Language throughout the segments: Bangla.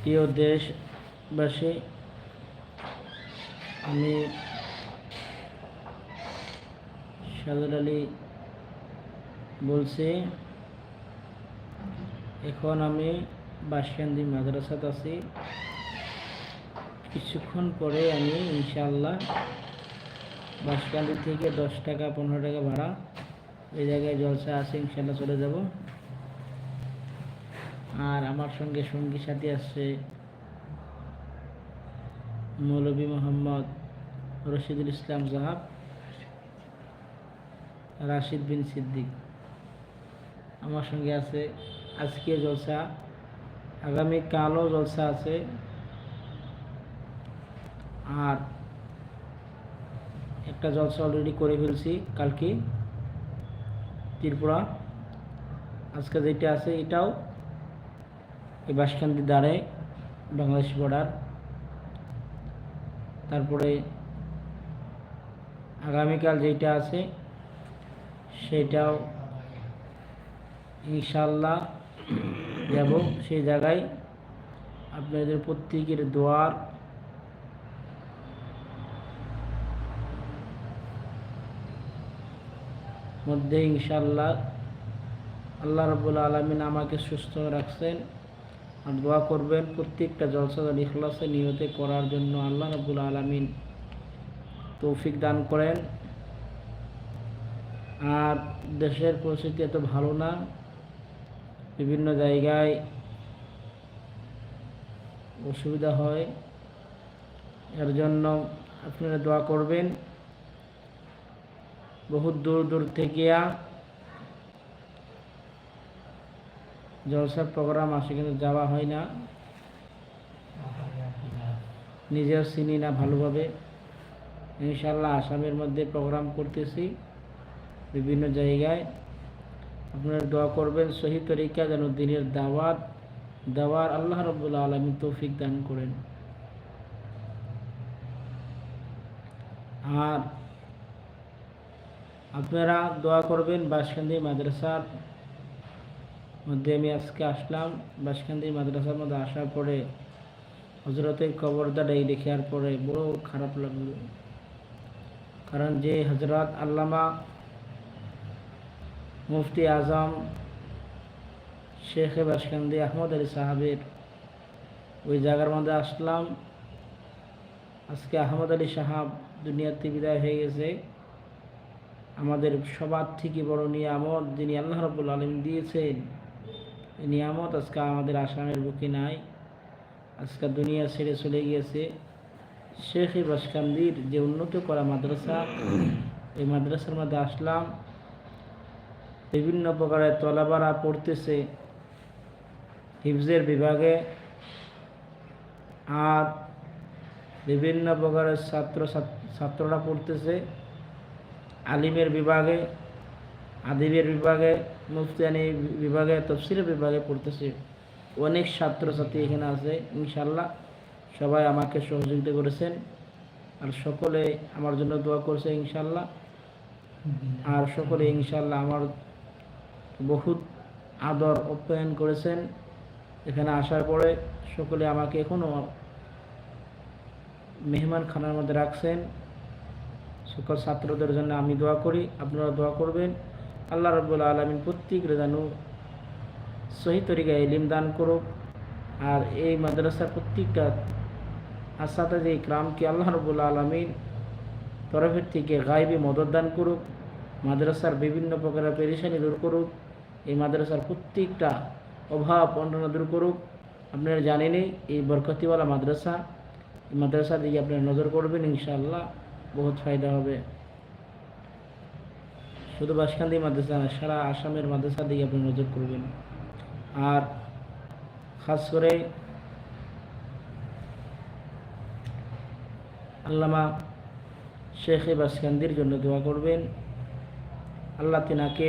প্রিয় দেশবাসী, আমি সাদর আলী বলছি, এখন আমি বাসকান্দি মাদ্রাসাত আছি। কিছুক্ষণ পরে আমি ইনশাআল্লাহ বাসকান্দি থেকে দশ টাকা, পনেরো টাকা ভাড়া এই জায়গায় জলসা আছে, ইনশাআল্লাহ চলে যাব। আর আমার সঙ্গে সঙ্গী সাথী আসছে মৌলভী মোহাম্মদ রশিদুল ইসলাম জাহাব, রাশিদ বিন সিদ্দিক। আমার সঙ্গে আছে আজকে জলসা আগামী কালও জলসা আছে। আর একটা জলসা অলরেডি করে ফেলছি কালকে, ত্রিপুরা। আজকে যেটা আছে এটাও এই বাসকান্দি দ্বারে বাংলাদেশ বর্ডার তারপরে আগামীকাল যেটা আছে, সেটাও ইনশাল্লাহ যাব। সেই জায়গায় আপনাদের প্রত্যেকের দোয়ার মধ্যে ইনশাল্লাহ আল্লাহ রবুল আলমিন আমাকে সুস্থ রাখছেন। আর দোয়া করবেন প্রত্যেকটা জলসা ইখলাসে নিয়তে করার জন্য আল্লাহ রবুল আলমিন তৌফিক দান করেন। আর দেশের পরিস্থিতি এত ভালো না, বিভিন্ন জায়গায় অসুবিধা হয়। এর জন্য আপনারা দোয়া করবেন। বহুত দূর দূর থেকে জলসার প্রোগ্রাম আসে কিন্তু যাওয়া হয় না। নিজেও চিনি না ভালোভাবে। ইনশাল্লাহ আসামের মধ্যে প্রোগ্রাম করতেছি বিভিন্ন জায়গায়। আপনারা দোয়া করবেন, সহি তরিকা যেন দিনের দাওয়াত দেওয়ার আল্লাহ রবুল্লা আলমী তৌফিক দান করেন। আর আপনারা দোয়া করবেন বাসকান্দি মাদ্রাসার মধ্যে আমি আজকে আসলাম। বাসকান্দি মাদ্রাসার মধ্যে আসার পরে হজরতের কবরদাটাই দেখার পরে বড় খারাপ লাগল। কারণ যে হজরত আল্লামা মুফতি আজম, শেখ বাসকান্দি আহমদ আলী সাহাবের, ওই জায়গার মধ্যে আসলাম। আজকে আহমদ আলী সাহাব দুনিয়াতে বিদায় হয়ে গেছে। আমাদের সবার থেকে বড় নিয়ামত যিনি আল্লাহ রবুল আলম দিয়েছেন নিয়ামত আজকে আমাদের আসামের বুকে নাই। আজকে দুনিয়া ছেড়ে চলে গিয়েছে। শেখ বাসকান্দির যে উন্নত করা মাদ্রাসা, এই মাদ্রাসার মধ্যে আসলাম। বিভিন্ন প্রকারের তলাবারা পড়তেছে হিফজের বিভাগে। আর বিভিন্ন প্রকারের ছাত্র ছাত্ররা পড়তেছে আলিমের বিভাগে। আদিবের বিভাগে, মুফতিয়ানি বিভাগে, তফসিলের বিভাগে পড়তেছে। অনেক ছাত্রছাত্রী এখানে আছে ইনশাল্লাহ সবাই আমাকে সহযোগিতা করেছেন আর সকলে আমার জন্য দোয়া করছে ইনশাল্লাহ আর সকলে ইনশাল্লাহ আমার বহুত আদর অপ্যায়ন করেছেন। এখানে আসার পরে সকলে আমাকে এখনও মেহমান খানার মধ্যে রাখছেন। সকল ছাত্রদের জন্য আমি দোয়া করি, আপনারা দোয়া করবেন। আল্লাহ রব্বুল আলমিন প্রত্যেকের যেন সহি তরিকা ইলিম দান করুক। আর এই মাদ্রাসার প্রত্যেকটা আসাদা যে ক্রামকে আল্লাহ রব্বুল আলমিন তরফের থেকে গাইবে মদত দান করুক, মাদ্রাসার বিভিন্ন প্রকারের পেরেশানি দূর করুক, এই মাদ্রাসার প্রত্যেকটা অভাব অন্যান্য দূর করুক। আপনারা জানেনই এই বরকতিওয়ালা মাদ্রাসা, এই মাদ্রাসার দিকে আপনারা নজর করবেন, ইনশাআল্লাহ বহুত ফায়দা হবে। শুধু বাসকান্দি মাদ্রাসা না, সারা আসামের মাদ্রাসার দিকে আপনি নজর করবেন। আর খাস করে আল্লামা শেখ বাসকান্দির জন্য দোয়া করবেন। আল্লাহ তিনাকে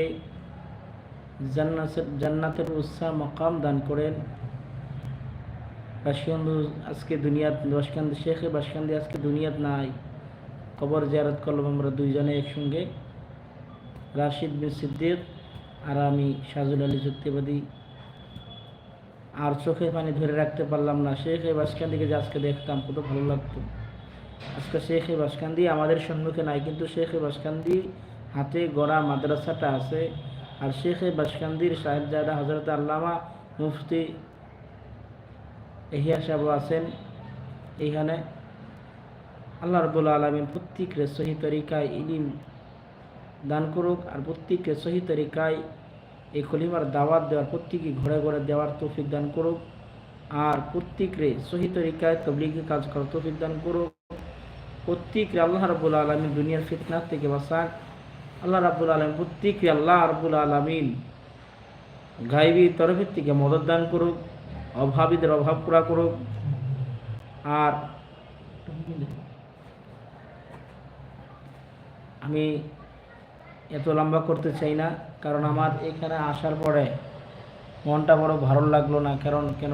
জান্নাতের জান্নাতের উৎসাহ মকাম দান করেন। বাসকান্দু আজকে দুনিয়াত বাসকান্দি শেখে বাসকান্দি আজকে দুনিয়াত নাই। কবর জিয়ারত করলাম আমরা দুইজনে একসঙ্গে। রাশিদ বিন সিদ্দিক আর আমি সাজুল আলী যুক্তিবাদী। আর চোখে পানি ধরে রাখতে পারলাম না। শেখ এই বাসকান্দিকে যে আজকে দেখতাম, কত ভালো লাগতো। আজকে শেখ এই বাসকান্দি আমাদের সম্মুখে নাই, কিন্তু শেখ এই বাসকান্দি হাতে গড়া মাদ্রাসাটা আছে। আর শেখ এই বাসকান্দির সাহেবজাদা হজরত আল্লামা মুফতি এহিয়া সাহেব আছেন এইখানে আল্লাহ রবুল আলমিন প্রত্যেকের সহি তরিকায় ইলিম দান করুক আর প্রত্যেককে সহি তরিকায় এই খলিমার দাওয়াত দেওয়ার প্রত্যেকে ঘরে ঘরে দেওয়ার তৌফিক দান করুক। আর প্রত্যেকরে সহি তরিকায় তবলিগি কাজ করার তৌফিক দান করুক। প্রত্যেকরে আল্লাহ রাবুল আলমিন দুনিয়ার ফিতনার থেকে বাঁচাক। আল্লাহ রাবুল আলম প্রত্যেকরে আল্লাহ রাবুল আলমিন গাইবি তরফের থেকে মদত দান করুক, অভাবীদের অভাব পুরা করুক। আর আমি এত লম্বা করতে চাই না, কারণ আমার এখানে আসার পরে মনটা বড় ভালো লাগল না, কারণ কেন?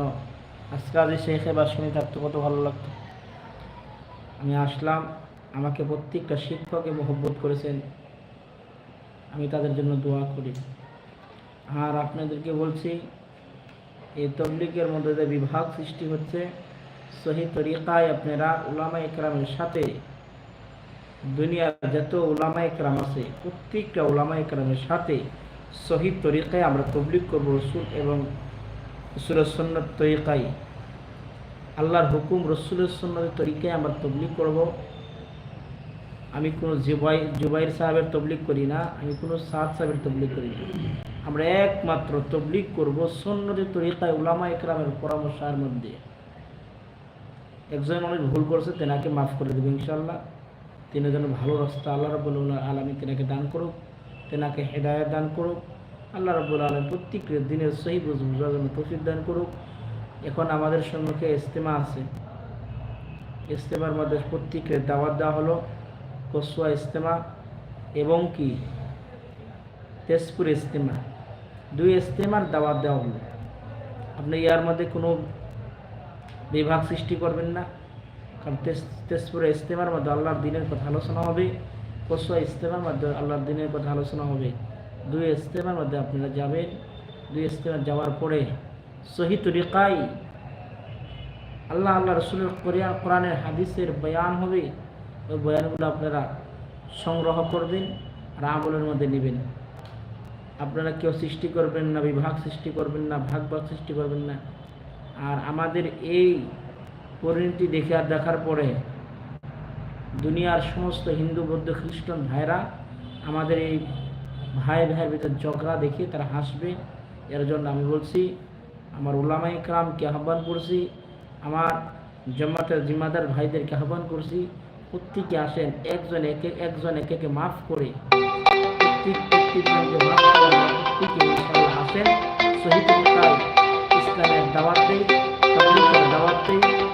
আজকে আজ শেখে বা শুনে থাকতো, কত ভালো লাগতো। আমি আসলাম, আমাকে প্রত্যেকটা শিক্ষকে মহব্বত করেছেন। আমি তাদের জন্য দোয়া করি। আর আপনাদেরকে বলছি এই তবলিকের মধ্যে যে বিভাগ সৃষ্টি হচ্ছে, সহি তরিকায় আপনারা উলামা একরামের সাথে দুনিয়ার যত উলামা একরাম আছে, প্রত্যেকটা উলামা একরামের সাথে সহি তরিকায় আমরা তবলিক করব রসুল এবং রসুলের সন্ন্যত তরিকায়। আল্লাহর হুকুম রসুলের সন্ন্যতের তরিকায় আমরা তবলিক করব। আমি কোনো জুবাই, জুবাইর সাহেবের তবলিক করি না, আমি কোনো সাদ সাহেবের তবলিক করি না। আমরা একমাত্র তবলিক করব সন্ন্যতের তরিকায় উলামা একরামের পরামর্শের মধ্যে। একজন মানুষ ভুল করছে, তেনাকে মাফ করে দেবে ইনশাল্লাহ তিনি যেন ভালো রাস্তা আল্লাহ রবুল আলমী তেনাকে দান করুক, তেনাকে হেদায়ত দান করুক, আল্লাহ রবুল আলম প্রত্যেকের দিনের সহি বুঝ বুঝার জন্য তফিক দান করুক। এখন আমাদের সম্মুখে ইস্তেমা আছে। ইস্তেমার মধ্যে প্রত্যেকের দাওয়াত দেওয়া হলো, কসুয়া ইস্তেমা এবং কি? তেজপুর ইস্তেমা দুই ইস্তেমার দাওয়াত দেওয়া হলো। আপনি ইয়ার মধ্যে কোনো বিভাগ সৃষ্টি করবেন না। কারণ তেজপুরে ইস্তেমার মধ্যে আল্লাহর দিনের কথা আলোচনা হবে কসুয়া ইস্তেমার মধ্যে আল্লাহর দিনের কথা আলোচনা হবে। দুই ইস্তেমার মধ্যে আপনারা যাবেন। দুই ইস্তেমার যাওয়ার পরে সহি তরিকাই আল্লাহ আল্লাহ রসুলের কোরিয়ান, কোরআনের হাদিসের বয়ান হবে। ওই বয়ানগুলো আপনারা সংগ্রহ করবেন আর আমলের মধ্যে নেবেন। আপনারা কেউ সৃষ্টি করবেন না, বিভাগ সৃষ্টি করবেন না ভাগ ভাগ সৃষ্টি করবেন না। আর আমাদের এই পরিণতি দেখে আর দেখার পরে দুনিয়ার সমস্ত হিন্দু, বৌদ্ধ, খ্রিস্টান ভাইরা আমাদের এই ভাই ভাইয়ের ভিতর ঝগড়া দেখে তারা হাসবে। এর জন্য আমি বলছি, আমার ওলামা ইকরামকে আহ্বান করছি, আমার জমাতের জিম্মাদার ভাইদেরকে আহ্বান করছি, প্রত্যেকে আসেন, একজন একে একজন একে মাফ করে। আসেন। শহীদ ইসলামের দাওয়াত দেয় দাওয়াত দেয়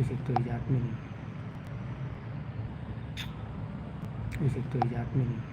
इसे तो इजाज़त मिली इसे तो इजाज़त मिली